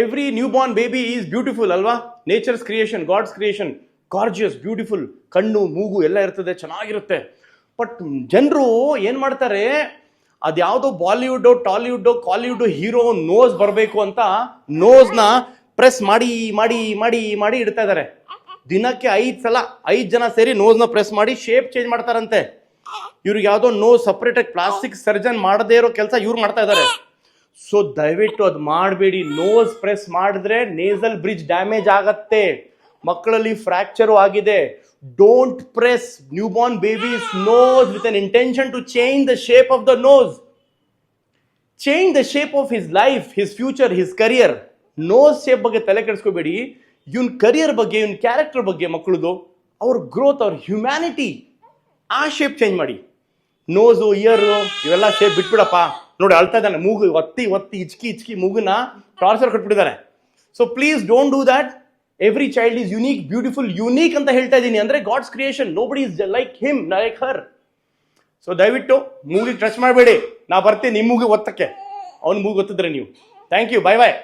Every new born baby is beautiful ಅಲ್ವಾ nature's creation god's creation gorgeous beautiful ಕಣ್ಣು, ಮೂಗು ಎಲ್ಲ ಇರ್ತದೆ, ಚೆನ್ನಾಗಿರುತ್ತೆ. ಬಟ್ ಜನರು ಏನು ಮಾಡ್ತಾರೆ? ಅದ್ಯಾವುದೋ Bollywood Tollywood Kollywood hero nose ಬರಬೇಕು ಅಂತ ನೋಸ್ನ ಪ್ರೆಸ್ ಮಾಡಿ ಮಾಡಿ ಮಾಡಿ ಮಾಡಿ ಇಡ್ತಾ ಇದ್ದಾರೆ ದಿನಕ್ಕೆ ಐದು ಸಲ, ಐದು ಜನ ಸೇರಿ ನೋಸ್ನ ಪ್ರೆಸ್ ಮಾಡಿ ಶೇಪ್ ಚೇಂಜ್ ಮಾಡ್ತಾರಂತೆ. ಇವ್ರಿಗೆ ಯಾವುದೋ ನೋಸ್ ಸಪ್ರೇಟಾಗಿ ಪ್ಲಾಸ್ಟಿಕ್ ಸರ್ಜನ್ ಮಾಡದೇ ಇರೋ ಕೆಲಸ ಇವ್ರು ಮಾಡ್ತಾ ಇದ್ದಾರೆ ಸೊ ದಯವಿಟ್ಟು ಅದು ಮಾಡಬೇಡಿ. ನೋಸ್ ಪ್ರೆಸ್ ಮಾಡಿದ್ರೆ ನೇಸಲ್ ಬ್ರಿಡ್ಜ್ ಡ್ಯಾಮೇಜ್ ಆಗತ್ತೆ. ಮಕ್ಕಳಲ್ಲಿ ಫ್ರ್ಯಾಕ್ಚರು ಆಗಿದೆ. Don't press new born babies nose with an intention to change the shape of the nose change the shape of his life his future his career nose shape ಬಗ್ಗೆ ತಲೆ ಕೆಡಿಸ್ಕೋಬೇಡಿ. ಇವನ್ career ಬಗ್ಗೆ ಇವನ್ character ಬಗ್ಗೆ ಮಕ್ಕಳದು, ಅವ್ರ growth ಅವ್ರ humanity ಆ shape change ಮಾಡಿ. Nose ear ಇವೆಲ್ಲ ಶೇಪ್ ಬಿಟ್ಬಿಡಪ್ಪ. ನೋಡಿ ಅಳ್ತಾ ಇದ್ದಾನೆ. ಮೂಗು ಒತ್ತಿ ಒತ್ತಿ ಇಚ್ಕಿ ಇಚ್ಕಿ ಮೂಗುನ torture ಕಟ್ಬಿಟ್ಟಿದ್ದಾರೆ so please don't do that every child is unique beautiful unique ಅಂತ ಹೇಳ್ತಾ ಇದ್ದೀನಿ. ಅಂದ್ರೆ God's creation nobody is like him like her so ದಯವಿಟ್ಟು ಮೂಗಿಗೆ ಟಚ್ ಮಾಡಬೇಡಿ. ನಾ ಬರ್ತೀನಿ ನಿಮ್ಮ ಮೂಗಿಗೆ ಒತ್ತಕ್ಕೆ. ಅವ್ನ ಮೂಗು ಒತ್ತಿದ್ರೆ ನೀವು. Thank you bye bye